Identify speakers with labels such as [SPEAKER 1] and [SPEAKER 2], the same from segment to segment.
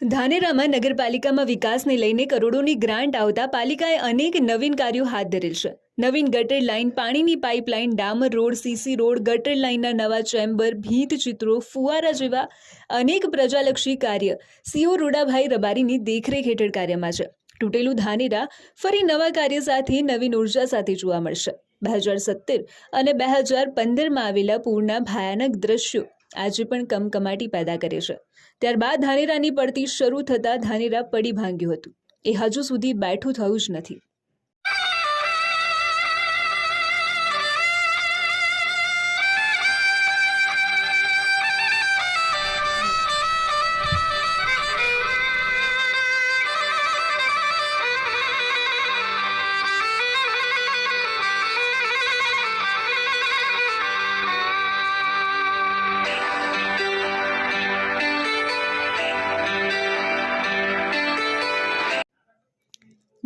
[SPEAKER 1] ધાનેરામાં નગરપાલિકામાં વિકાસને લઈને કરોડોની ગ્રાન્ટ આવતા પાલિકાએ અનેક નવીન કાર્યો હાથ ધરેલ છે. નવીન ગટર લાઇન, પાણીની પાઇપલાઇન ડામર રોડ, સીસી રોડ, ગટર લાઇનના નવા ચેમ્બર, ભીંત ચિત્રો, ફુવારા જેવા અનેક પ્રજાલક્ષી કાર્ય સીઓ રૂડાભાઈ રબારીની દેખરેખ હેઠળ કાર્યમાં છે. તૂટેલું ધાનેરા ફરી નવા કાર્ય સાથે નવીન ઊર્જા સાથે જોવા મળશે. બે હજાર સત્તર અને બે હજાર પંદરમાં આવેલા પૂરના ભયાનક દ્રશ્યો આજે પણ કમકમાટી પેદા કરે છે. ત્યારબાદ ધાનેરાની પડતી શરૂ થતાં ધાનેરા પડી ભાંગ્યું હતું. એ હજુ સુધી બેઠું થયું જ નથી.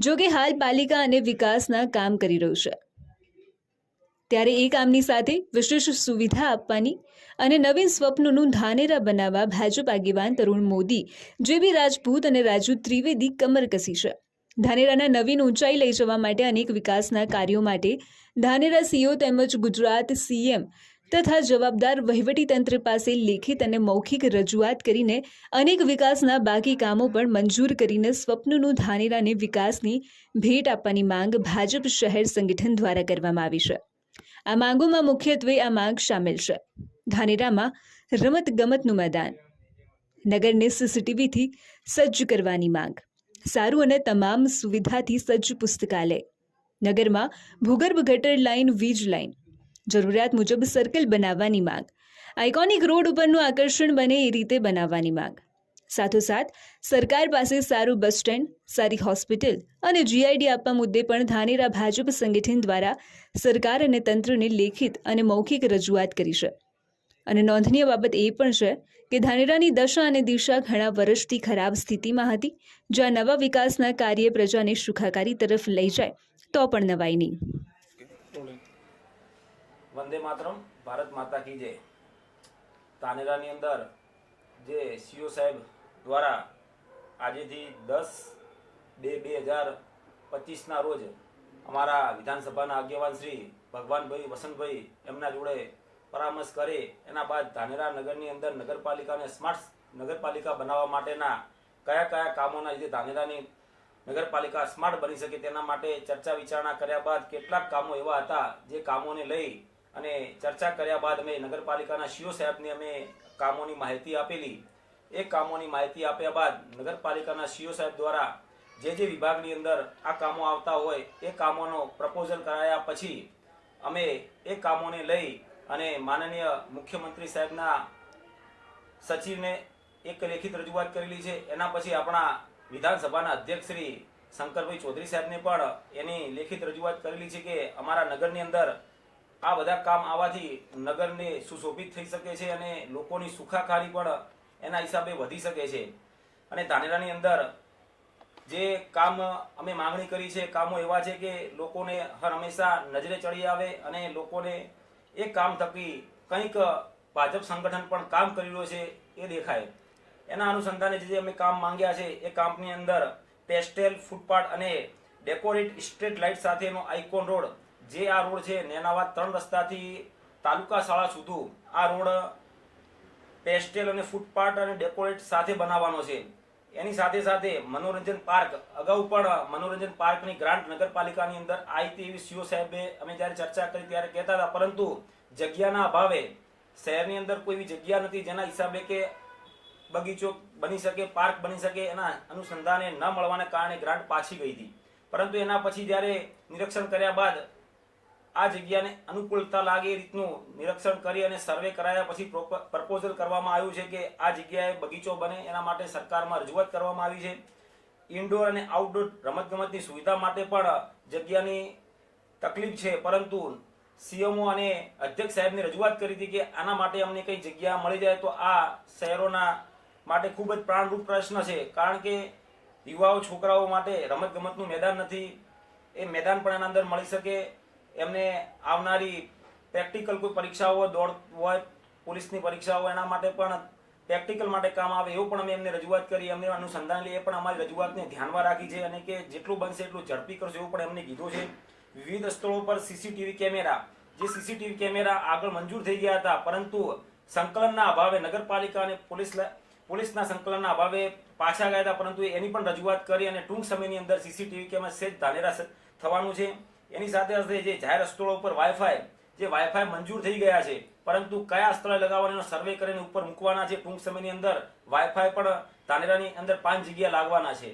[SPEAKER 1] જો કે હાલ પાલિકા અને વિકાસના કામ કરી રહ્યું છે. ત્યારે એ કામની સાથે વિશેષ સુવિધા આપવાની અને નવીન સ્વપ્નનું ધાનેરા બનાવવા ભાજપ આગેવાન તરુણ મોદી, જે બી રાજપૂત અને રાજુ ત્રિવેદી કમર કસી છે. ધાનેરાના નવીન ઊંચાઈ લઈ જવા માટે અનેક વિકાસના કાર્યો માટે ધાનેરા સીઓ તેમજ ગુજરાત સીએમ તથા જવાબદાર વહીવટીતંત્ર પાસે લેખિત અને મૌખિક રજૂઆત કરીને અનેક વિકાસના બાકી કામો પણ મંજૂર કરીને સ્વપ્નનું ધાનેરાને વિકાસની ભેટ આપવાની માંગ ભાજપ શહેર સંગઠન દ્વારા કરવામાં આવી છે. આ માંગોમાં મુખ્યત્વે આ માંગ સામેલ છે. ધાનેરામાં રમત ગમતનું મેદાન, નગરને સીસીટીવીથી સજ્જ કરવાની માંગ, સારું અને તમામ સુવિધાથી સજ્જ પુસ્તકાલય, નગરમાં ભૂગર્ભ ગટર લાઇન, વીજ લાઇન જરૂરિયાત મુજબ સર્કલ બનાવવાની માંગ. આઇકોનિક રોડ ઉપરનું આકર્ષણ બને એ રીતે બનાવવાની માંગ. સાથોસાથ, સરકાર પાસે સારું બસ સ્ટેન્ડ સારી હોસ્પિટલ અને જીઆઈડી આપવા મુદ્દે પણ ધાનેરા ભાજપ સંગઠન દ્વારા સરકાર અને તંત્રને લેખિત અને મૌખિક રજૂઆત કરી છે. અને નોંધનીય બાબત એ પણ છે કે ધાનેરાની દશા અને દિશા ઘણા વર્ષથી ખરાબ સ્થિતિમાં હતી. જ્યાં નવા વિકાસના કાર્ય પ્રજાને સુખાકારી તરફ લઈ જાય, તો પણ નવાઈ નહીં.
[SPEAKER 2] વંદે માતરમ, ભારત માતા કી જય. તાનેરાની અંદર જે સીઓ સાહેબ દ્વારા આજેથી દસ બે બે હજાર પચીસના રોજ અમારા વિધાનસભાના આગેવાન શ્રી ભગવાનભાઈ વસંતભાઈ એમના જોડે પરામર્શ કરી એના બાદ ધાનેરા નગરની અંદર નગરપાલિકાને સ્માર્ટ નગરપાલિકા બનાવવા માટેના કયા કયા કામોના લીધે ધાનેરાની નગરપાલિકા સ્માર્ટ બની શકે તેના માટે ચર્ચા વિચારણા કર્યા બાદ કેટલાક કામો એવા હતા જે કામોને લઈ અને ચર્ચા કર્યા બાદ અમે નગરપાલિકાના સીઓ સાહેબને અમે કામોની માહિતી આપેલી. એ કામોની માહિતી આપ્યા બાદ નગરપાલિકાના સીઓ સાહેબ દ્વારા જે જે વિભાગની અંદર આ કામો આવતા હોય, એ કામોનો પ્રપોઝલ કરાયા પછી અમે એ કામોને લઈ અને માનનીય મુખ્યમંત્રી સાહેબના સચિવને એક લેખિત રજૂઆત કરેલી છે. એના પછી આપણા વિધાનસભાના અધ્યક્ષ શ્રી શંકરભાઈ ચૌધરી સાહેબને પણ એની લેખિત રજૂઆત કરેલી છે કે અમારા નગરની અંદર આ બધા કામ આવવાથી નગરને સુશોભિત થઈ શકે છે અને લોકોની સુખાકારી પણ એના હિસાબે વધી શકે છે. અને ધાનેરાની અંદર જે કામ અમે માંગણી કરી છે, કામો એવા છે કે લોકોને હર હંમેશા નજરે ચડી આવે અને લોકોને એ કામ થકી કંઈક ભાજપ સંગઠન પણ કામ કરી રહ્યો છે એ દેખાય. એના અનુસંધાને જે અમે કામ માંગ્યા છે, એ કામની અંદર પેસ્ટેલ ફૂટપાથ અને ડેકોરેટ સ્ટ્રીટ લાઇટ સાથેનો આઇકોન રોડ જે આ રોડ છે નેનાવાદ ત્રણ રસ્તાથી તાલુકા શાળા સુધી આ રોડ પેસ્ટેલ અને ફૂટપાથ અને ડેકોરેટ સાથે બનાવવાનો છે. એની સાથે સાથે મનોરંજન પાર્ક, અગાઉ પણ મનોરંજન પાર્કની ગ્રાન્ટ નગરપાલિકાની અંદર આવી હતી એવી સીઓ સાહેબે અમે જ્યારે ચર્ચા કરી ત્યારે કહેતા હતા, પરંતુ જગ્યાના અભાવે શહેરની અંદર કોઈ એવી જગ્યા નથી જેના હિસાબે કે બગીચો બની શકે, પાર્ક બની શકે એના અનુસંધાને ન મળવાને કારણે ગ્રાન્ટ પાછી ગઈ હતી. પરંતુ એના પછી જ્યારે નિરીક્ષણ કર્યા બાદ આ જગ્યાને અનુકૂળતા લાગે એ રીતનું નિરીક્ષણ કરી અને સર્વે કરાયા પછી પ્રપોઝલ કરવામાં આવ્યું છે કે આ જગ્યાએ બગીચો બને, એના માટે સરકારમાં રજૂઆત કરવામાં આવી છે. ઇન્ડોર અને આઉટડોર રમતગમતની સુવિધા માટે પણ જગ્યાની તકલીફ છે, પરંતુ સીએમઓ અને અધ્યક્ષ સાહેબને રજૂઆત કરી હતી કે આના માટે અમને કઈ જગ્યા મળી જાય તો આ શહેરોના માટે ખૂબ જ પ્રાણરૂપ પ્રશ્ન છે, કારણ કે યુવાઓ, છોકરાઓ માટે રમતગમતનું મેદાન નથી. એ મેદાન પણ એના અંદર મળી શકે. એમને આવનારી પ્રેક્ટિકલ કોઈ પરીક્ષાઓ હોય, દોડ હોય, પોલીસની પરીક્ષા હોય, એના માટે પણ પ્રેક્ટિકલ માટે કામ આવે એવું પણ અમે એમને રજૂઆત કરી, એમને અનુસંધાન લઈએ, પણ અમારી રજૂઆતને ધ્યાનમાં રાખી છે અને કે જેટલું બનશે એટલું ઝડપી કરશે એવું પણ એમને કીધું છે. વિવિધ સ્થળો પર સીસીટીવી કેમેરા, જે સીસીટીવી કેમેરા આગળ મંજૂર થઈ ગયા હતા, પરંતુ સંકલનના અભાવે નગરપાલિકા અને પોલીસ પોલીસના સંકલનના અભાવે પાછા ગયા હતા, પરંતુ એની પણ રજૂઆત કરી અને ટૂંક સમયની અંદર સીસીટીવી કેમેરા સેજ ધાનેરા થવાનું છે. એની સાથે સાથે જે જાહેર સ્થળો ઉપર વાઈફાઈ જે વાઈફાઈ મંજૂર થઈ ગયા છે, પરંતુ કયા સ્થળે લગાવવાનો સર્વે કરીને ઉપર મૂકવાના છે ટૂંક સમયની અંદર વાઈફાઈ પણ તાનેરાની અંદર પાંચ જગ્યા લાગવાના છે.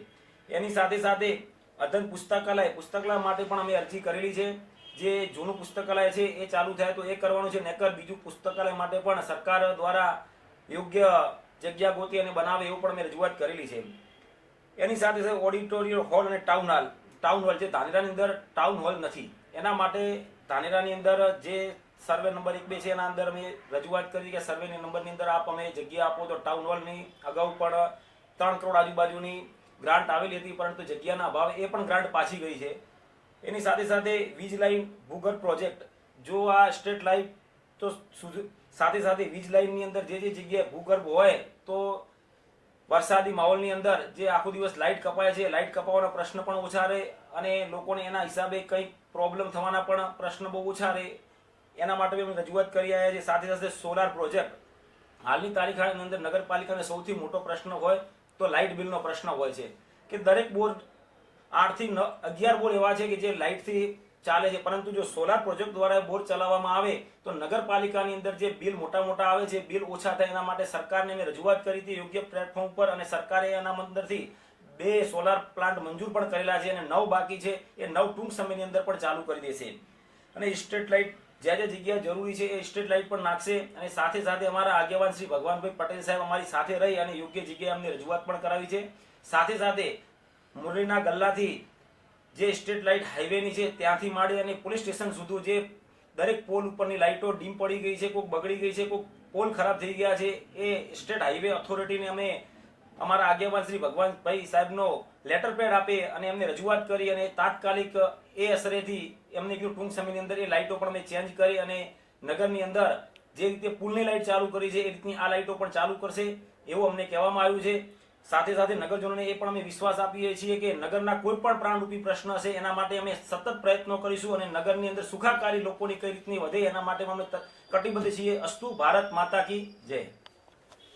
[SPEAKER 2] એની સાથે સાથે અધન પુસ્તકાલય પુસ્તકાલય માટે પણ અમે અરજી કરેલી છે. જે જૂનું પુસ્તકાલય છે એ ચાલુ થાય તો એ કરવાનું છે નકર બીજું પુસ્તકાલય માટે પણ સરકાર દ્વારા યોગ્ય જગ્યા ગોતી અને બનાવે એવું પણ અમે રજૂઆત કરેલી છે. એની સાથે સાથે ઓડિટોરિયમ હોલ અને ટાઉન હોલ ટાઉન હોલ જે ધાનેરાની અંદર ટાઉન હોલ નથી, એના માટે ધાનેરાની અંદર જે સર્વે નંબર એક બે છે, એના અંદર અમે રજૂઆત કરી કે સર્વેની નંબરની અંદર આપ અમે જગ્યા આપો તો ટાઉન હોલની અગાઉ પણ ત્રણ કરોડ આજુબાજુની ગ્રાન્ટ આવેલી હતી, પરંતુ જગ્યાના અભાવે એ પણ ગ્રાન્ટ પાછી ગઈ છે. એની સાથે સાથે વીજ લાઈન ભૂગર્ભ પ્રોજેક્ટ, જો આ સ્ટેટ લાઈટ તો સાથે સાથે વીજ લાઈનની અંદર જે જે જગ્યાએ ભૂગર્ભ હોય તો વરસાદી માહોલની અંદર જે આખો દિવસ લાઇટ કપાય છે, લાઇટ કપાવાના પ્રશ્ન પણ ઓછા રહે અને લોકોને એના હિસાબે કંઈક પ્રોબ્લેમ થવાના પણ પ્રશ્ન બહુ ઓછા રહે. એના માટે અમે રજૂઆત કરી આવ્યા છે સાથે સાથે સોલાર પ્રોજેક્ટ હાલની તારીખની અંદર નગરપાલિકાને સૌથી મોટો પ્રશ્ન હોય તો લાઇટ બિલનો પ્રશ્ન હોય છે. કે દરેક બોર આઠથી ન અગિયાર બોર્ડ એવા છે કે જે લાઇટથી ચાલે છે. પરંતુ જો સોલાર પ્રોજેક્ટ દ્વારા બોર ચલાવવામાં આવે, તો નગરપાલિકાની અંદર જે બિલ મોટા મોટા આવે છે, બિલ ઓછા થાય એના માટે સરકારને મેં રજૂઆત કરી હતી યોગ્ય પ્લેટફોર્મ પર અને સરકારે એના અંદરથી બે સોલાર પ્લાન્ટ મંજૂર પણ કરેલા છે અને નવ બાકી છે. એ નવ ટૂંક સમયની અંદર પણ ચાલુ કરી દેશે. અને સ્ટ્રીટ લાઇટ જ્યાં જ્યાં જગ્યા જરૂરી છે, એ સ્ટ્રીટ લાઇટ પણ નાખશે અને સાથે સાથે અમારા આગેવાન શ્રી ભગવાનભાઈ પટેલ સાહેબ અમારી સાથે રહી અને યોગ્ય જગ્યાએ અમને રજૂઆત પણ કરાવી છે. સાથે સાથે મુરલીના ગલ્લાથી જે સ્ટ્રીટ લાઇટ હાઈવેની છે, ત્યાંથી માંડી અને પોલીસ સ્ટેશન સુધી જે દરેક પોલ ઉપરની લાઇટો ડીમ પડી ગઈ છે કોઈક બગડી ગઈ છે કોઈક પોલ ખરાબ થઈ ગયા છે, એ સ્ટેટ હાઈવે ઓથોરિટીને અમે અમારા આગેવાન શ્રી ભગવાનભાઈ સાહેબનો લેટર પેડ આપે અને એમને રજૂઆત કરી અને તાત્કાલિક એ અસરેથી એમને કીધું ટૂંક સમયની અંદર એ લાઇટો પણ અમે ચેન્જ કરી અને નગરની અંદર જે રીતે પુલની લાઇટ ચાલુ કરી છે, એ રીતની આ લાઇટો પણ ચાલુ કરશે, એવું અમને કહેવામાં આવ્યું છે. સાથે સાથે નગરજનોને એ પણ અમે વિશ્વાસ આપીએ છીએ કે નગરના કોઈ પણ પ્રાણરૂપી પ્રશ્ન હશે, એના માટે અમે સતત પ્રયત્નો કરીશું અને નગરની અંદર સુખાકારી લોકોની કઈ રીતની વધે એના માટે અમે કટિબદ્ધ છીએ. અસ્તુ ભારત માતા કી જય.